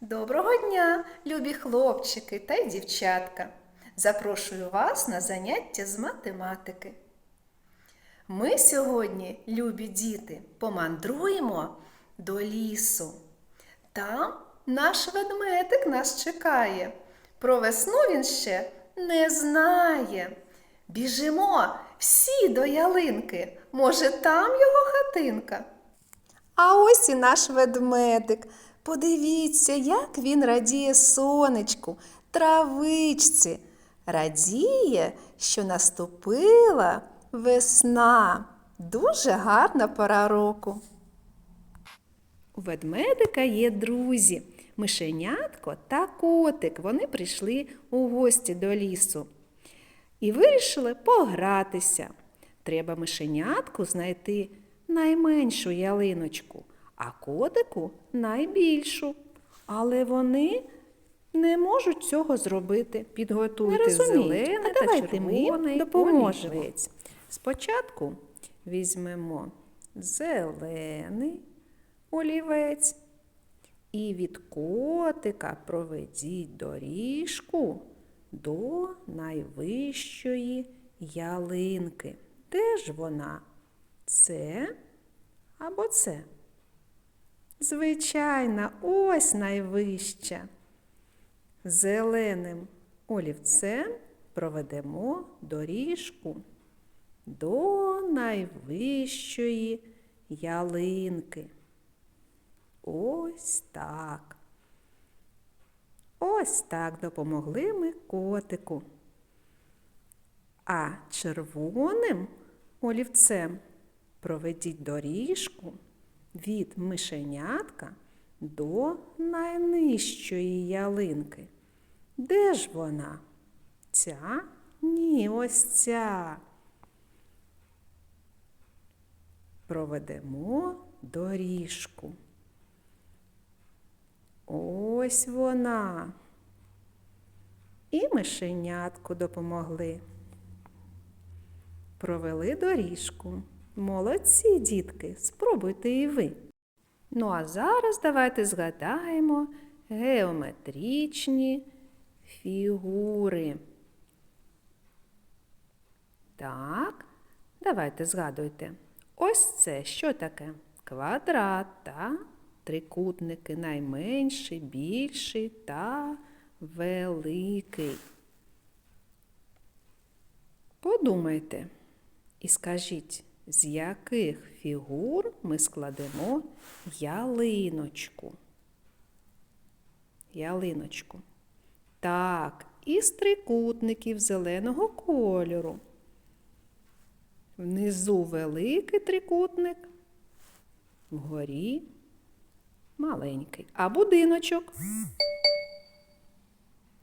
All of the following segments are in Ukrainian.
Доброго дня, любі хлопчики та й дівчатка! Запрошую вас на заняття з математики. Ми сьогодні, любі діти, помандруємо до лісу. Там наш ведмедик нас чекає. Про весну він ще не знає. Біжимо всі до ялинки. Може, там його хатинка. А ось і наш ведмедик. Подивіться, як він радіє сонечку, травичці. Радіє, що наступила весна. Дуже гарна пора року. У ведмедика є друзі, мишенятко та котик. Вони прийшли у гості до лісу і вирішили погратися. Треба мишенятку знайти найменшу ялиночку, а котику найбільшу. Але вони не можуть цього зробити. Підготуйте Не зелене А та давайте ми червоний допоможемо. олівець. Спочатку візьмемо зелений олівець і від котика проведіть доріжку до найвищої ялинки. Де ж вона? Це або це? Звичайно, ось найвища. Зеленим олівцем проведемо доріжку до найвищої ялинки. Ось так. Ось так допомогли ми котику. А червоним олівцем проведіть доріжку від мишенятка до найнижчої ялинки. Де ж вона? Ця? Ні, ось ця. Проведемо доріжку. Ось вона. І мишенятку допомогли. Провели доріжку. Молодці, дітки, спробуйте і ви. Ну а зараз давайте згадаємо геометричні фігури. Так, давайте згадуйте. Ось це що таке? Квадрат та трикутники найменший, більший та великий. Подумайте і скажіть, з яких фігур ми складемо ялиночку? Ялиночку. Так, із трикутників зеленого кольору. Внизу великий трикутник, вгорі маленький. А будиночок?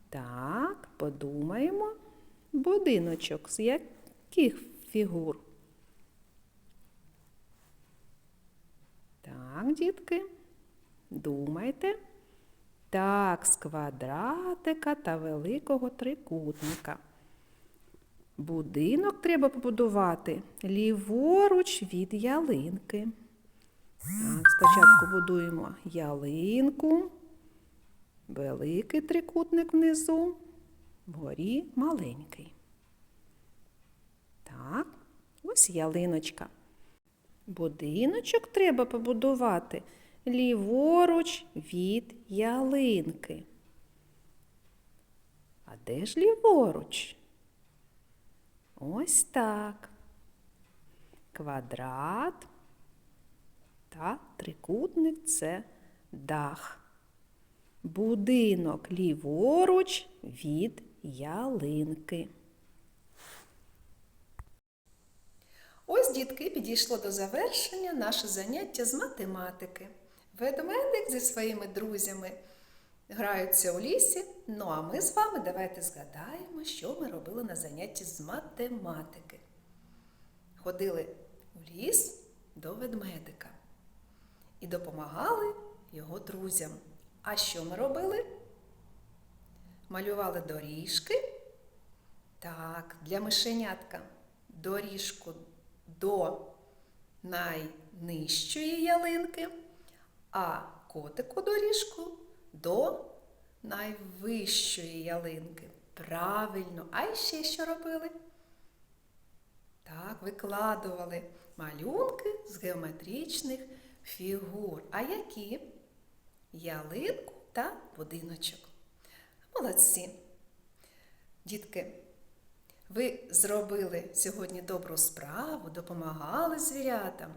Так, подумаємо. Будиночок з яких фігур? Так, дітки, думайте. Так, з квадратика та великого трикутника. Будинок треба побудувати ліворуч від ялинки. Так, спочатку будуємо ялинку, великий трикутник внизу, вгорі маленький. Так, ось ялиночка. Будиночок треба побудувати ліворуч від ялинки. А де ж ліворуч? Ось так. Квадрат та трикутник це дах. Будинок ліворуч від ялинки. Ось, дітки, підійшло до завершення наше заняття з математики. Ведмедик зі своїми друзями граються у лісі. Ну а ми з вами давайте згадаємо, що ми робили на занятті з математики. Ходили в ліс до ведмедика і допомагали його друзям. А що ми робили? Малювали доріжки. Так, для мишенятка доріжку до найнижчої ялинки, а котику доріжку до найвищої ялинки. Правильно. А ще що робили? Так, викладували малюнки з геометричних фігур. А які? Ялинку та будиночок. Молодці. Дітки, ви зробили сьогодні добру справу, допомагали звірятам.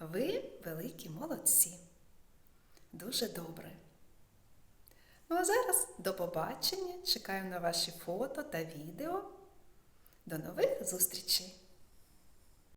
Ви великі молодці. Дуже добре. Ну а зараз до побачення. Чекаю на ваші фото та відео. До нових зустрічей!